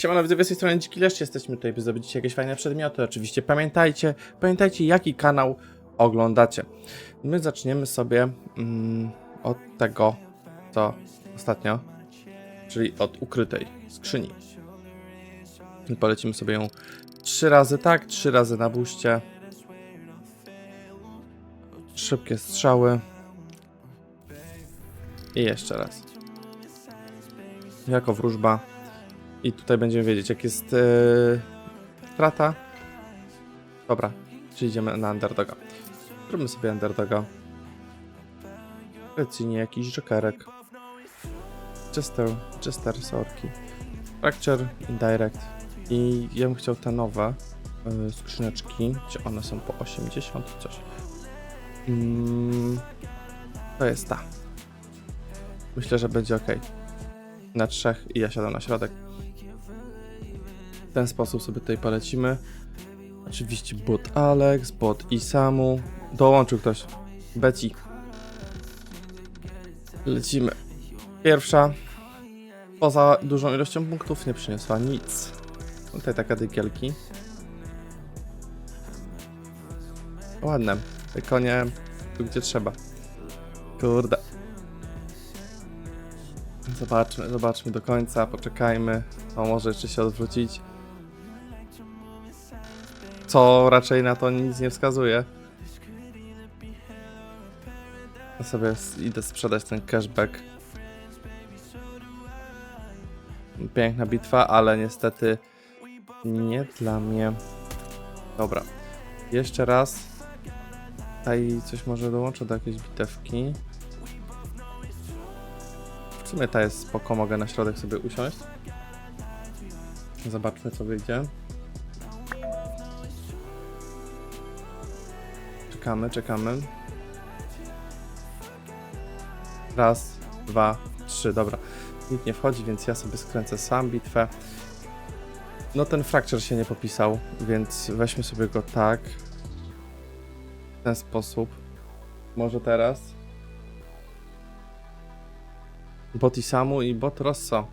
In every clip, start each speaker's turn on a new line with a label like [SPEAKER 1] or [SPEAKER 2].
[SPEAKER 1] Siemano, widzę z tej strony Dziki Leszcz, jesteśmy tutaj, by zdobyć jakieś fajne przedmioty. Oczywiście pamiętajcie, pamiętajcie jaki kanał oglądacie. My zaczniemy sobie mm, od tego, co ostatnio, czyli od ukrytej skrzyni. I Polecimy sobie ją trzy razy tak, trzy razy na buście. Szybkie strzały. I jeszcze raz. Jako wróżba. I tutaj będziemy wiedzieć, jak jest yy, strata. Dobra, czy idziemy na underdoga. Zróbmy sobie underdoga. Precynie jakiś jokerek. Chester, Chester Sorki. Fracture, Indirect. I ja bym chciał te nowe yy, skrzyneczki, gdzie one są po 80 i coś. Mm, to jest ta. Myślę, że będzie ok. Na trzech i ja siadam na środek. W ten sposób sobie tutaj polecimy. Oczywiście bot Alex, bot Isamu. Dołączył ktoś. Beci. Lecimy. Pierwsza. Poza dużą ilością punktów nie przyniosła nic. Tutaj taka dygielki. Ładne. Te konie tu gdzie trzeba. Kurde. Zobaczmy, zobaczmy do końca, poczekajmy. O, może jeszcze się odwrócić. Co raczej na to nic nie wskazuje. Ja sobie idę sprzedać ten cashback. Piękna bitwa, ale niestety nie dla mnie. Dobra. Jeszcze raz. Tutaj coś może dołączę do jakiejś bitewki. W sumie ta jest spoko, mogę na środek sobie usiąść. Zobaczmy co wyjdzie. Czekamy, czekamy. Raz, dwa, trzy, dobra. Nikt nie wchodzi, więc ja sobie skręcę sam bitwę. No ten Fracture się nie popisał, więc weźmy sobie go tak. W ten sposób. Może teraz. Bot Isamu i bot Rosso.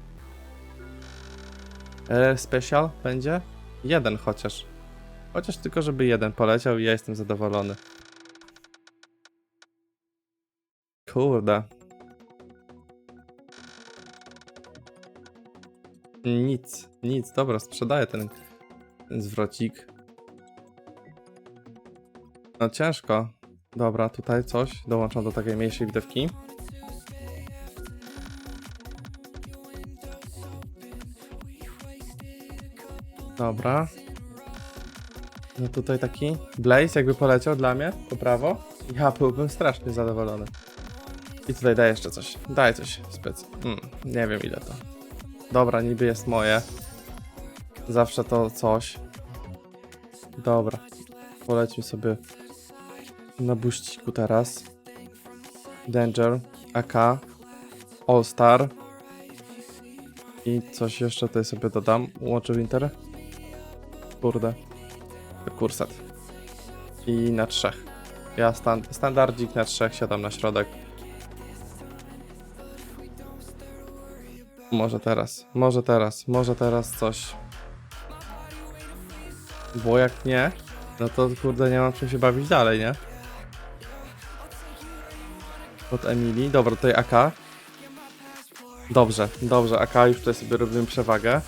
[SPEAKER 1] E, special będzie? Jeden chociaż. Chociaż tylko, żeby jeden poleciał i ja jestem zadowolony. Kurde. Nic, nic. Dobra, sprzedaję ten, zwrocik. No ciężko. Dobra, tutaj coś. Dołączam do takiej mniejszej widewki. Dobra. No tutaj taki Blaze jakby poleciał dla mnie po prawo. Ja byłbym strasznie zadowolony. I tutaj daj jeszcze coś. Daj coś spec. Mm, nie wiem ile to. Dobra, niby jest moje. Zawsze to coś. Dobra. Polećmy sobie na buściku teraz. Danger, AK, All Star. I coś jeszcze tutaj sobie dodam. Łączy Winter. Kurde. Kursat. I na trzech. Ja stan standardzik na trzech, siadam na środek. Może teraz, może teraz, może teraz coś. Bo jak nie, no to kurde nie mam czym się bawić dalej, nie? Od Emilii, dobra, tutaj AK. Dobrze, dobrze, AK już tutaj sobie robimy przewagę.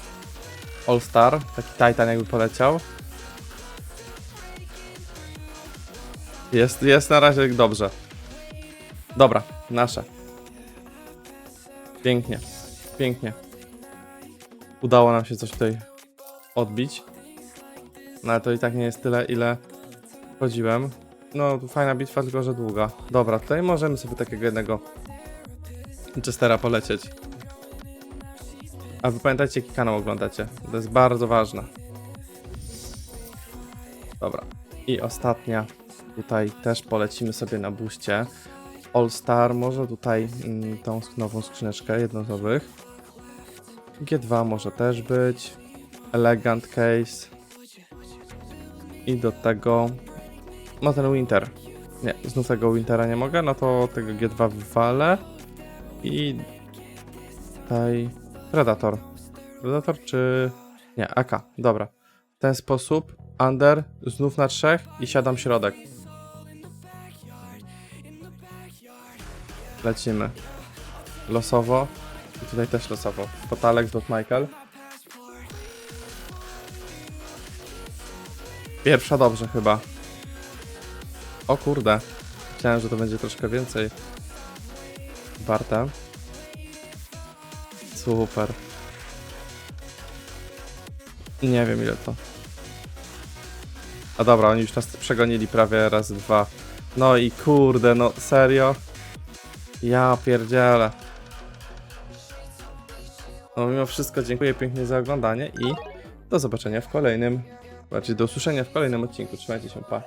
[SPEAKER 1] All Star, taki Titan jakby poleciał. Jest, jest na razie dobrze. Dobra, nasze. Pięknie, pięknie. Udało nam się coś tutaj odbić. No ale to i tak nie jest tyle, ile chodziłem. No, fajna bitwa, tylko że długa. Dobra, tutaj możemy sobie takiego jednego Chestera polecieć. A wy pamiętajcie, jaki kanał oglądacie. To jest bardzo ważne. Dobra. I ostatnia. Tutaj też polecimy sobie na buście. All Star, może tutaj mm, tą nową skrzyneczkę, jedną z nowych. G2 może też być. Elegant Case. I do tego... No ten Winter. Nie, znów tego Wintera nie mogę, no to tego G2 wywalę. I... Tutaj... Predator. Predator czy Nie, AK, dobra. W ten sposób, under, znów na trzech i siadam środek. Lecimy. Losowo. I tutaj też losowo. Potalek, dot Michael. Pierwsza dobrze chyba. O kurde. Myślałem, że to będzie troszkę więcej. Warta. Super. Nie wiem ile to. A dobra, oni już nas przegonili prawie raz, dwa. No i kurde, no serio? Ja pierdzielę. No mimo wszystko dziękuję pięknie za oglądanie i do zobaczenia w kolejnym, znaczy do usłyszenia w kolejnym odcinku. Trzymajcie się, pa.